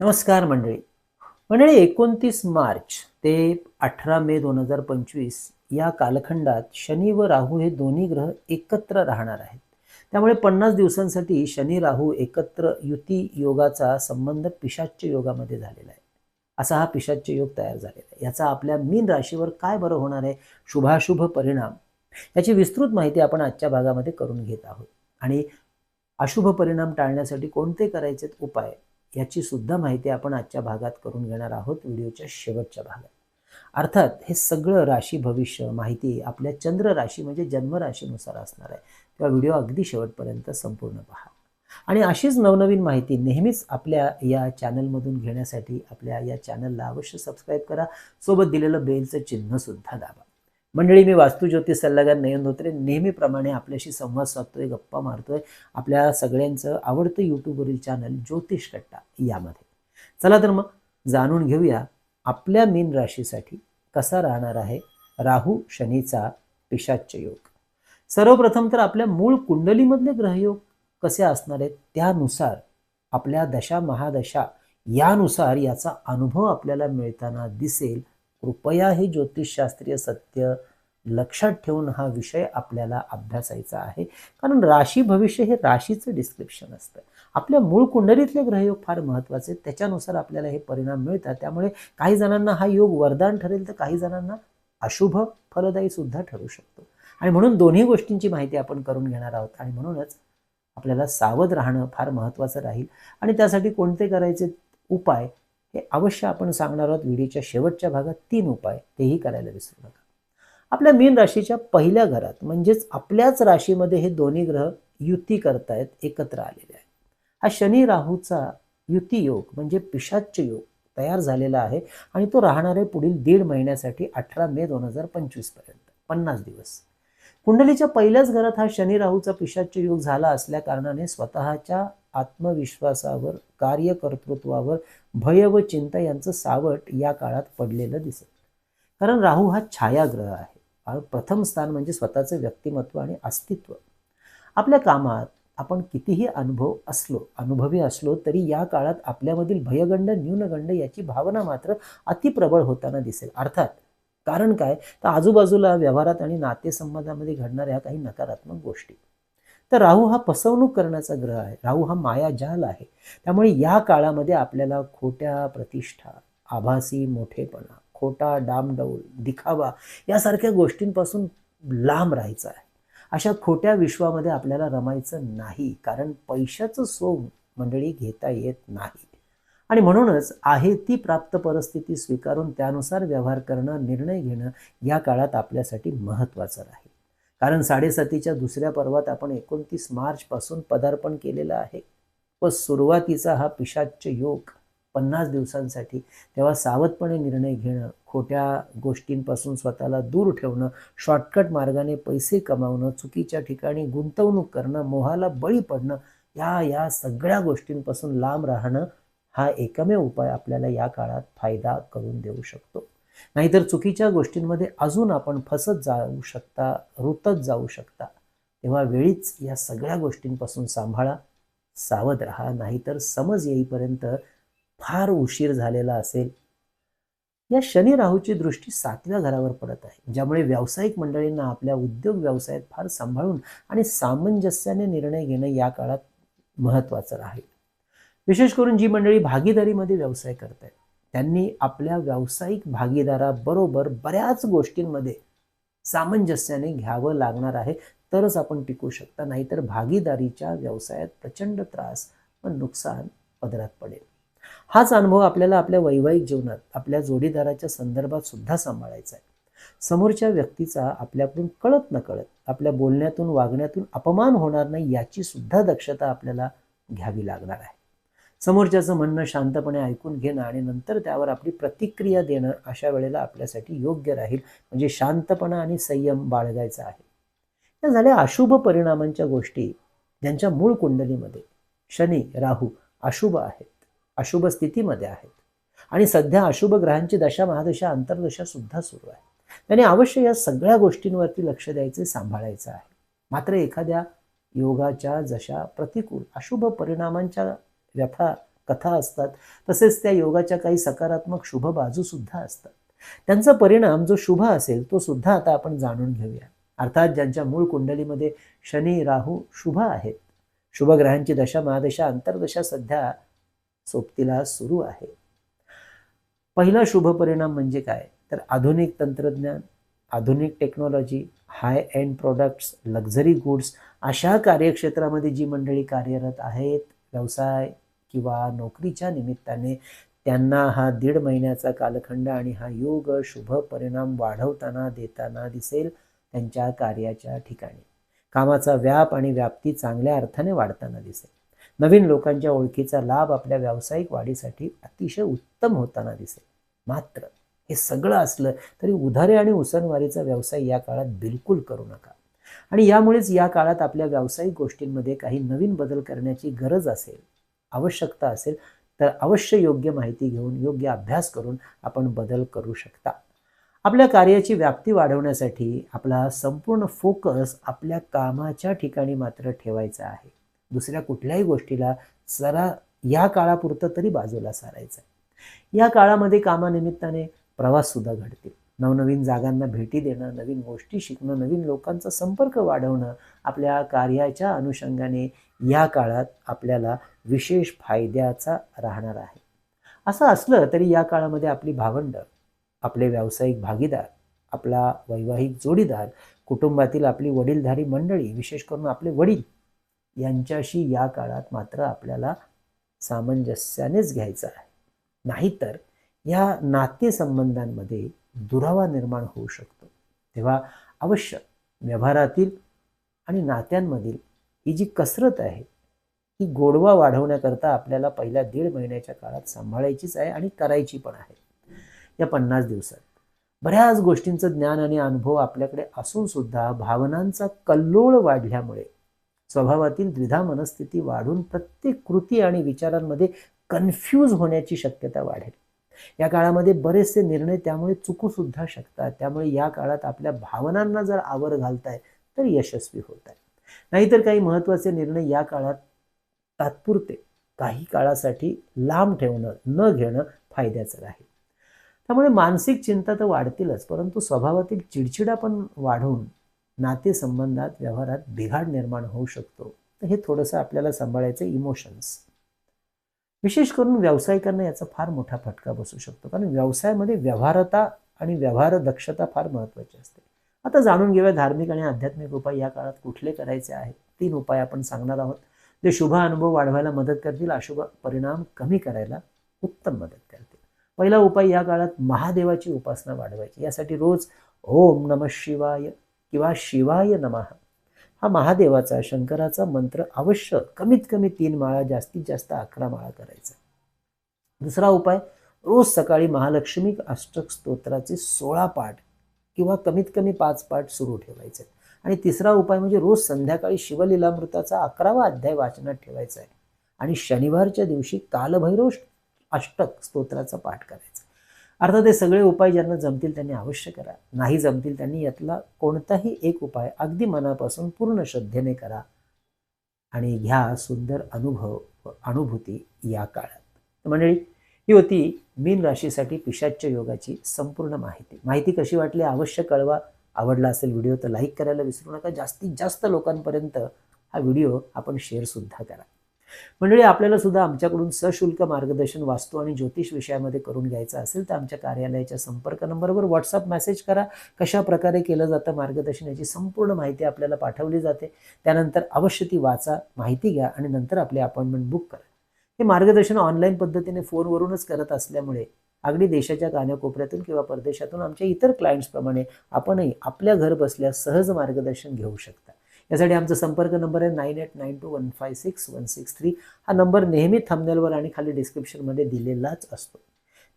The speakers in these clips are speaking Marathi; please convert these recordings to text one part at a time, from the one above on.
नमस्कार मंडळी. मंडळी एकोणतीस मार्च ते अठरा मे दोन हजार पंचवीस या कालखंडात शनी व राहू हे दोन्ही ग्रह एकत्र राहणार आहेत. त्यामुळे पन्नास दिवसांसाठी शनी राहू एकत्र युती योगाचा संबंध पिशाच्य योगामध्ये झालेला आहे. असा हा पिशाच्य योग तयार झालेला आहे. याचा आपल्या मीन राशीवर काय बरं होणार आहे? शुभाशुभ परिणाम याची विस्तृत माहिती आपण आजच्या भागामध्ये करून घेत आहोत. आणि अशुभ परिणाम टाळण्यासाठी कोणते करायचे उपाय? याची सुद्धा माहिती आपण आजच्या भागात करून घेणार आहोत व्हिडिओच्या शेवटच्या भागात. अर्थात हे सगळं राशी भविष्य माहिती आपल्या चंद्र राशी म्हणजे जन्म राशीनुसार असणार आहे. तेव्हा व्हिडिओ अगदी शेवटपर्यंत संपूर्ण पहा. आणि अशीच नवनवीन माहिती नेहमीच आपल्या या चॅनलमधून घेण्यासाठी आपल्या या चॅनलला अवश्य सबस्क्राईब करा. सोबत दिलेलं बेलचं चिन्हसुद्धा दाबा. मंडळी मी वास्तू ज्योतिष सल्लागार नयन धोत्रे. नेहमीप्रमाणे आपल्याशी संवाद साधतोय गप्पा मारतोय. आपल्या सगळ्यांचं आवडतं यूट्यूबवरील चॅनल ज्योतिष कट्टा यामध्ये. चला तर मग जाणून घेऊया आपल्या मीन राशीसाठी कसा राहणार आहे राहू शनीचा पिशाच्य योग. सर्वप्रथम तर आपल्या मूळ कुंडलीमधले ग्रहयोग कसे असणार आहेत त्यानुसार आपल्या दशा महादशा यानुसार याचा अनुभव आपल्याला मिळताना दिसेल. कृपया हे ज्योतिषशास्त्रीय सत्य लक्षात ठेवून हा विषय आपल्याला अभ्यासायचा आहे. कारण राशी भविष्य हे राशीचं डिस्क्रिप्शन असतं. आपल्या मूळ कुंडलीतले ग्रहयोग फार महत्त्वाचे त्याच्यानुसार आपल्याला हे परिणाम मिळतात. त्यामुळे काही जणांना हा योग वरदान ठरेल तर काही जणांना अशुभ फलदायी सुद्धा ठरू शकतो. आणि म्हणून दोन्ही गोष्टींची माहिती आपण करून घेणार आहोत. आणि म्हणूनच आपल्याला सावध राहणं फार महत्त्वाचं राहील. आणि त्यासाठी कोणते करायचे उपाय? हे अवश्य आपण सांगणार आहोत. व्हिडिओच्या शेवटच्या भागात तीन उपाय तेही करायला विसरू नका. आपल्या मीन राशीच्या पहिल्या घरात म्हणजेच आपल्याच राशीमध्ये हे दोन्ही ग्रह युती करतायत एकत्र आलेले आहेत. हा शनी राहूचा युती योग म्हणजे पिशाच्य योग तयार झालेला आहे आणि तो राहणार आहे पुढील दीड महिन्यासाठी अठरा मे दोन हजार पंचवीसपर्यंत पन्नास दिवस. कुंडलीच्या पहिल्याच घरात हा शनी राहूचा पिशाच्य योग झाला असल्या कारणाने स्वतःच्या आत्मविश्वासावर कार्यकर्तृत्वावर भय व चिंता यांचं सावट या काळात पडलेलं दिसत. कारण राहू हा छायाग्रह आहे. प्रथम स्थान म्हणजे स्वतःचं व्यक्तिमत्व आणि अस्तित्व. आपल्या कामात आपण कितीही अनुभव असलो अनुभवी असलो तरी या काळात आपल्यामधील भयगंड न्यूनगंड याची भावना मात्र अतिप्रबळ होताना दिसेल. अर्थात कारण काय? तर आजूबाजूला व्यवहारात आणि नातेसंबंधामध्ये घडणाऱ्या काही नकारात्मक गोष्टी. तर राहू हा फसवणूक करण्याचा ग्रह आहे. राहू हा मायाजाल आहे. त्यामुळे या काळामध्ये आपल्याला खोट्या प्रतिष्ठा आभासी मोठेपणा खोटा डामडौल दिखावा यासारख्या गोष्टींपासून लांब राहायचं आहे. अशा खोट्या विश्वामध्ये आपल्याला रमायचं नाही. कारण पैशाचं सोंग मंडळी घेता येत नाही. आणि म्हणूनच आहे ती प्राप्त परिस्थिती स्वीकारून त्यानुसार व्यवहार करणं निर्णय घेणं या काळात आपल्यासाठी महत्त्वाचं राहील. कारण साडेसातीच्या दुसऱ्या पर्वात आपण एकोणतीस मार्चपासून पदार्पण केलेलं आहे. व सुरुवातीचा हा पिशाच्च योग पन्नास दिवसांसाठी तेव्हा सावधपणे निर्णय घेणं खोट्या गोष्टींपासून स्वतःला दूर ठेवणं शॉर्टकट मार्गाने पैसे कमावणं चुकीच्या ठिकाणी गुंतवणूक करणं मोहाला बळी पडणं या या सगळ्या गोष्टींपासून लांब राहणं हा एकमेव उपाय आपल्याला या काळात फायदा करून देऊ शकतो. नाहीतर चुकीच्या गोष्टींमध्ये अजून आपण फसत जाऊ शकता रुतत जाऊ शकता. तेव्हा वेळीच या सगळ्या गोष्टींपासून सांभाळा सावध राहा नाहीतर समज येईपर्यंत फार उशीर झालेला असेल. या शनी राहूची दृष्टी सातव्या घरावर पडत आहे ज्यामुळे व्यावसायिक मंडळींना आपल्या उद्योग व्यवसायात फार सांभाळून आणि सामंजस्याने निर्णय घेणं या काळात महत्त्वाचं राहील. विशेष करून जी मंडळी भागीदारीमध्ये व्यवसाय करत आहेत त्यांनी आपल्या व्यावसायिक भागीदाराबरोबर बऱ्याच गोष्टींमध्ये सामंजस्याने घ्यावं लागणार आहे. तरच आपण टिकू शकता नाहीतर भागीदारीच्या व्यवसायात प्रचंड त्रास व नुकसान पदरात पडेल. हाच अनुभव आपल्याला आपल्या वैवाहिक जीवनात आपल्या जोडीदाराच्या संदर्भात सुद्धा सांभाळायचा आहे. समोरच्या व्यक्तीचा आपल्याकडून कळत न कळत आपल्या बोलण्यातून वागण्यातून अपमान होणार नाही याची सुद्धा दक्षता आपल्याला घ्यावी लागणार आहे. समोरच्याचं म्हणणं शांतपणे ऐकून घेणं आणि नंतर त्यावर आपली प्रतिक्रिया देणं अशा वेळेला आपल्यासाठी योग्य राहील. म्हणजे शांतपणा आणि संयम बाळगायचा आहे. या झाल्या अशुभ परिणामांच्या गोष्टी ज्यांच्या मूळ कुंडलीमध्ये शनी राहू अशुभ आहेत. अशुभ स्थितीमध्ये आहेत. आणि सध्या अशुभ ग्रहांची दशा महादशा अंतर्दशा सुद्धा सुरू आहे. त्याने अवश्य या सगळ्या गोष्टींवरती लक्ष द्यायचे सांभाळायचं आहे. मात्र एखाद्या योगाच्या जशा प्रतिकूल अशुभ परिणामांच्या व्यथा कथा असतात. तसेच त्या योगाच्या काही सकारात्मक शुभ बाजूसुद्धा असतात. त्यांचा परिणाम जो शुभ असेल तो सुद्धा आता आपण जाणून घेऊया. अर्थात ज्यांच्या मूळ कुंडलीमध्ये शनी राहू शुभ आहेत. शुभग्रहांची दशा महादशा अंतर्दशा सध्या सोबतीला सुरू आहे. पहिला शुभ परिणाम म्हणजे काय? तर आधुनिक तंत्रज्ञान आधुनिक technology high end products luxury goods अशा कार्यक्षेत्रामध्ये जी मंडळी कार्यरत आहेत व्यवसाय किंवा नोकरीच्या निमित्ताने त्यांना हा दीड महिन्याचा कालखंड आणि हा योग शुभ परिणाम वाढवताना देताना दिसेल त्यांच्या कार्याच्या ठिकाणी. कामाचा व्याप आणि व्याप्ती चांगल्या अर्थाने वाढताना दिसेल. नवीन लोकांच्या ओळखीचा लाभ आपल्या व्यावसायिक वाढीसाठी अतिशय उत्तम होताना दिसेल. मात्र हे सगळं असलं तरी उधारे आणि उसनवारीचा व्यवसाय या काळात बिलकुल करू नका. आणि यामुळेच या काळात आपल्या व्यावसायिक गोष्टींमध्ये काही नवीन बदल करण्याची गरज असेल. आवश्यकता असेल तर अवश्य योग्य माहिती घेऊन योग्य अभ्यास करून आपण बदल करू शकता. आपल्या कार्याची व्याप्ती वाढवण्यासाठी आपला संपूर्ण फोकस आपल्या कामाच्या ठिकाणी मात्र ठेवायचा आहे. दुसऱ्या कुठल्याही गोष्टीला जरा या काळापुरतं तरी बाजूला सारायचं आहे या काळामध्ये कामानिमित्ताने प्रवाससुद्धा घडतील. नवनवीन जागांना भेटी देणं नवीन गोष्टी शिकणं नवीन लोकांचा संपर्क वाढवणं आपल्या कार्याच्या अनुषंगाने या काळात आपल्याला विशेष फायद्याचा राहणार आहे. असं असलं तरी या काळामध्ये आपली भावंड आपले व्यावसायिक भागीदार आपला वैवाहिक जोडीदार कुटुंबातील आपली वडीलधारी मंडळी विशेष करून आपले वडील यांच्याशी या काळात मात्र आपल्याला सामंजस्यानेच घ्यायचं आहे. नाहीतर या नातेसंबंधांमध्ये दुरावा निर्माण होऊ शकतो. तेव्हा अवश्य व्यवहारातील आणि नात्यांमधील ही जी कसरत आहे ती गोडवा वाढवण्याकरता आपल्याला पहिल्या दीड महिन्याच्या काळात सांभाळायचीच आहे आणि करायची पण आहे. या पन्नास दिवसात बऱ्याच गोष्टींचं ज्ञान आणि अनुभव आपल्याकडे असून सुद्धा भावनांचा कल्लोळ वाढल्यामुळे स्वभावातील द्विधा मनस्थिती वाढून प्रत्येक कृती आणि विचारांमध्ये कन्फ्यूज होण्याची शक्यता वाढेल. या काळामध्ये बरेचसे निर्णय त्यामुळे चुकू सुद्धा शकतात. त्यामुळे या काळात आपल्या भावनांना जर आवर घालताय तर यशस्वी होत आहे नाहीतर काही महत्त्वाचे निर्णय या काळात तात्पुरते काही काळासाठी लांब ठेवणं न घेणं फायद्याचं राहील. त्यामुळे मानसिक चिंता तर वाढतीलच परंतु स्वभावातील चिडचिडा पण वाढून नातेसंबंधात व्यवहारात बिघाड निर्माण होऊ शकतो. तर हे थोडंसं आपल्याला सांभाळायचं इमोशन्स विशेष करून व्यावसायिकांना याचा फार मोठा फटका बसू शकतो. कारण व्यवसायामध्ये व्यवहारता आणि व्यवहार दक्षता फार महत्त्वाची असते. आता जाणून घेऊया धार्मिक आणि आध्यात्मिक उपाय या काळात कुठले करायचे आहेत? तीन उपाय आपण सांगणार आहोत. जे शुभ अनुभव वाढवायला मदत करतील अशुभ परिणाम कमी करायला उत्तम मदत करतील. पहिला उपाय या काळात महादेवाची उपासना वाढवायची. यासाठी रोज ओम नम शिवाय किंवा शिवाय नमः हा महादेवाचा शंकराचा मंत्र अवश्य कमीत कमी तीन माळा जास्तीत जास्त अकरा माळा करायचा. दुसरा उपाय रोज सकाळी महालक्ष्मी अष्टक स्तोत्राचे सोळा पाठ किंवा कमीत कमी पाच पाठ सुरू ठेवायचे. आणि तिसरा उपाय म्हणजे रोज संध्याकाळी शिवलीलामृताचा अकरावा अध्याय वाचनात ठेवायचा आहे. आणि शनिवारच्या दिवशी कालभैरव अष्टक स्तोत्राचा पाठ करायचा. अर्थात हे सगळे उपाय ज्यांना जमतील त्यांनी अवश्य करा. नाही जमतील त्यांनी यातला कोणताही एक उपाय अगदी मनापासून पूर्ण श्रद्धेने करा आणि घ्या सुंदर अनुभव व अनुभूती या काळात. मंडळी ही होती मीन राशीसाठी पिशाच्य योगाची संपूर्ण माहिती. माहिती कशी वाटली अवश्य कळवा. आवडला असेल व्हिडिओ तर लाईक करायला विसरू नका. जास्तीत जास्त लोकांपर्यंत हा व्हिडिओ आपण शेअरसुद्धा करा. मंडळी आपल्याला सुद्धा आमच्याकडून सशुल्क मार्गदर्शन वास्तू आणि ज्योतिष विषयामध्ये करून घ्यायचं असेल तर आमच्या कार्यालयाच्या संपर्क नंबरवर व्हॉट्सअप मेसेज करा. कशा प्रकारे केलं जातं मार्गदर्शन याची संपूर्ण माहिती आपल्याला पाठवली जाते. त्यानंतर अवश्य ती वाचा माहिती घ्या आणि नंतर आपली अपॉइंटमेंट बुक करा. हे मार्गदर्शन ऑनलाईन पद्धतीने फोनवरूनच करत असल्यामुळे अगदी देशाच्या कानाकोपऱ्यातून किंवा परदेशातून आमच्या इतर क्लायंट्सप्रमाणे आपणही आपल्या घर बसल्या सहज मार्गदर्शन घेऊ शकता. यासाठी आमचा संपर्क नंबर आहे nine eight nine two one five six one six three. हा नंबर नेहमी थंबनेलवर आणि खाली डिस्क्रिप्शनमध्ये दिलेलाच असतो.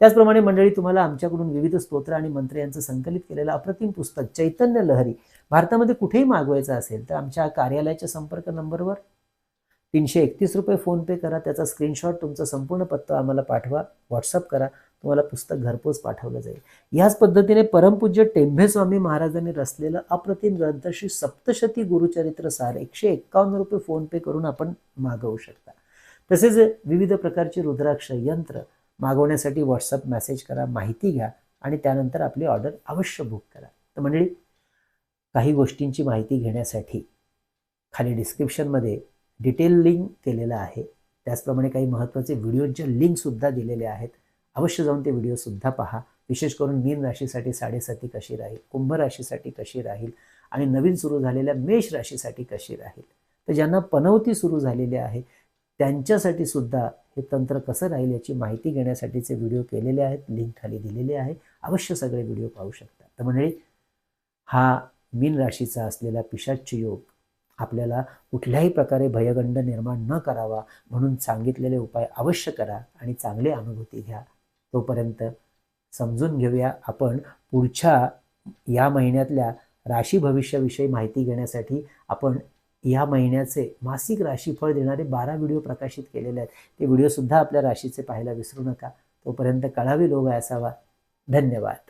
त्याचप्रमाणे मंडळी तुम्हाला आमच्याकडून विविध स्तोत्र आणि मंत्र यांचं संकलित केलेलं अप्रतिम पुस्तक चैतन्य लहरी भारतामध्ये कुठेही मागवायचं असेल तर आमच्या कार्यालयाच्या संपर्क नंबरवर. तीनशे एकतीस रुपये फोनपे करा त्याचा स्क्रीनशॉट तुमचा संपूर्ण पत्ता आम्हाला पाठवा व्हॉट्सअप करा. तुम्हाला पुस्तक घरपोच पाठवलं जाईल. याच पद्धतीने परमपूज्य टेंभे स्वामी महाराजांनी रचलेलं अप्रतिम ग्रंथ श्री सप्तशती गुरुचरित्र सार एकशे एक्कावन्न रुपये फोनपे करून आपण मागवू शकता. तसेच विविध प्रकारची रुद्राक्ष यंत्र मागवण्यासाठी व्हॉट्सअप मेसेज करा माहिती घ्या आणि त्यानंतर आपली ऑर्डर अवश्य बुक करा. तर मंडळी काही गोष्टींची माहिती घेण्यासाठी खाली डिस्क्रिप्शनमध्ये डिटेल लिंक केलेलं आहे. त्याचप्रमाणे काही महत्त्वाचे व्हिडिओच्या लिंकसुद्धा दिलेले आहेत. अवश्य जाऊन ते व्हिडिओसुद्धा पहा. विशेष करून मीन राशीसाठी साडेसाती कशी राहील? कुंभ राशीसाठी कशी राहील? आणि नवीन सुरू झालेल्या मेष राशीसाठी कशी राहील? तर ज्यांना पनवती सुरू झालेली आहे त्यांच्यासाठी सुद्धा हे तंत्र कसं राहील याची माहिती घेण्यासाठीचे व्हिडिओ केलेले आहेत. लिंक खाली दिलेले आहे. अवश्य सगळे व्हिडिओ पाहू शकता. तर म्हणजे हा मीन राशीचा असलेला पिशाच्य योग आपल्याला कुठल्याही प्रकारे भयगंड निर्माण न करावा म्हणून सांगितलेले उपाय अवश्य करा आणि चांगली अनुभूती घ्या. तोपर्यंत समजून घेऊया आपण पुढच्या या महिन्यातल्या राशी भविष्याविषयी माहिती घेण्यासाठी आपण या महिन्याचे मासिक राशीफळ देणारे बारा व्हिडिओ प्रकाशित केलेले आहेत. ते व्हिडिओसुद्धा आपल्या राशीचे पाहायला विसरू नका. तोपर्यंत कळावी लोक असावा. धन्यवाद.